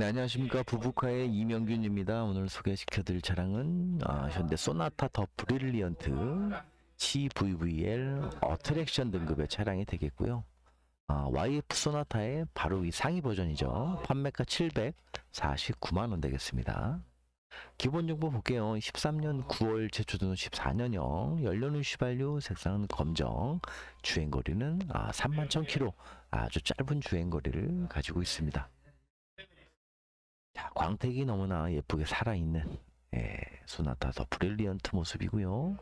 네, 안녕하십니까. 부부카의 이명균입니다. 오늘 소개시켜드릴 차량은 아, 현대 소나타 더 브릴리언트 CVVL 어트랙션 등급의 차량이 되겠고요. 아, YF 소나타의 바로 이 상위 버전이죠. 판매가 749만원 되겠습니다. 기본 정보 볼게요. 13년 9월 제초등 14년형, 연료는 휘발유, 색상은 검정, 주행거리는 아, 3만 1000km, 아주 짧은 주행거리를 가지고 있습니다. 자, 광택이 너무나 예쁘게 살아있는 예, 소나타 더 브릴리언트 모습이고요.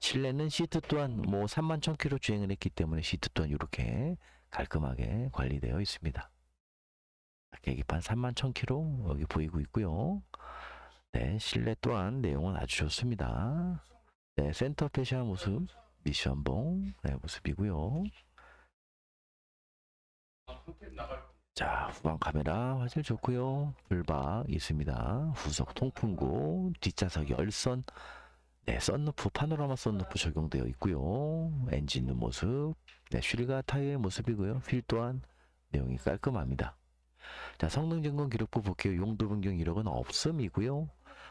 실내는 시트 또한 뭐 3만 1000km 주행을 했기 때문에 시트 또한 이렇게 깔끔하게 관리되어 있습니다. 계기판 3만 1000km 여기 보이고 있고요. 네, 실내 또한 내용은 아주 좋습니다. 네, 센터 페시아 모습, 미션봉 네, 모습이고요. 자, 후방 카메라 화질 좋고요. 불박 있습니다. 후속 통풍구, 뒷좌석 열선, 네, 썬루프, 파노라마 썬루프 적용되어 있고요. 엔진 룸 모습, 네, 휠과 타이어의 모습이고요. 휠 또한 내용이 깔끔합니다. 자, 성능 점검 기록부 볼게요. 용도 변경 이력은 없음이고요.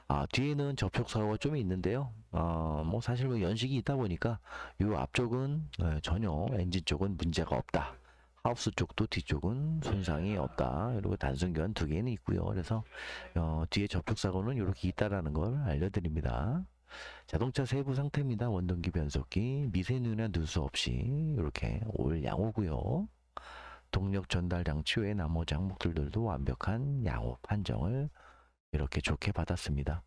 아, 뒤에는 접촉 사고가 좀 있는데요. 어, 뭐 사실 뭐 연식이 있다 보니까 이 앞쪽은 네, 전혀 엔진 쪽은 문제가 없다. 하우스 쪽도 뒤쪽은 손상이 없다. 그리고 단순견 두 개는 있고요. 그래서 어, 뒤에 접촉 사고는 이렇게 있다라는 걸 알려드립니다. 자동차 세부 상태입니다. 원동기 변속기 미세누나 누수 없이 이렇게 올 양호고요. 동력 전달 장치 외 나머지 항목들도 완벽한 양호 판정을 이렇게 좋게 받았습니다.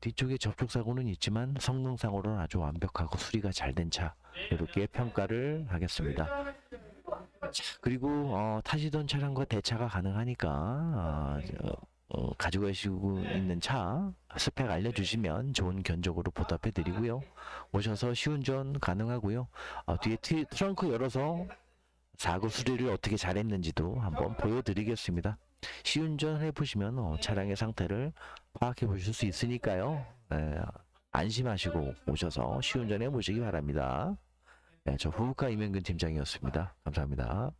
뒤쪽에 접촉 사고는 있지만 성능상으로는 아주 완벽하고 수리가 잘 된 차 이렇게 평가를 하겠습니다. 자, 그리고 어, 타시던 차량과 대차가 가능하니까 아, 저, 어, 가지고 계시고 있는 차 스펙 알려주시면 좋은 견적으로 보답해 드리고요. 오셔서 시운전 가능하고요. 어, 뒤에 티, 트렁크 열어서 사고 수리를 어떻게 잘했는지도 한번 보여드리겠습니다. 시운전 해보시면 어, 차량의 상태를 파악해 보실 수 있으니까요. 에, 안심하시고 오셔서 시운전 해보시기 바랍니다. 네, 저 후부카 이명근 팀장이었습니다. 감사합니다.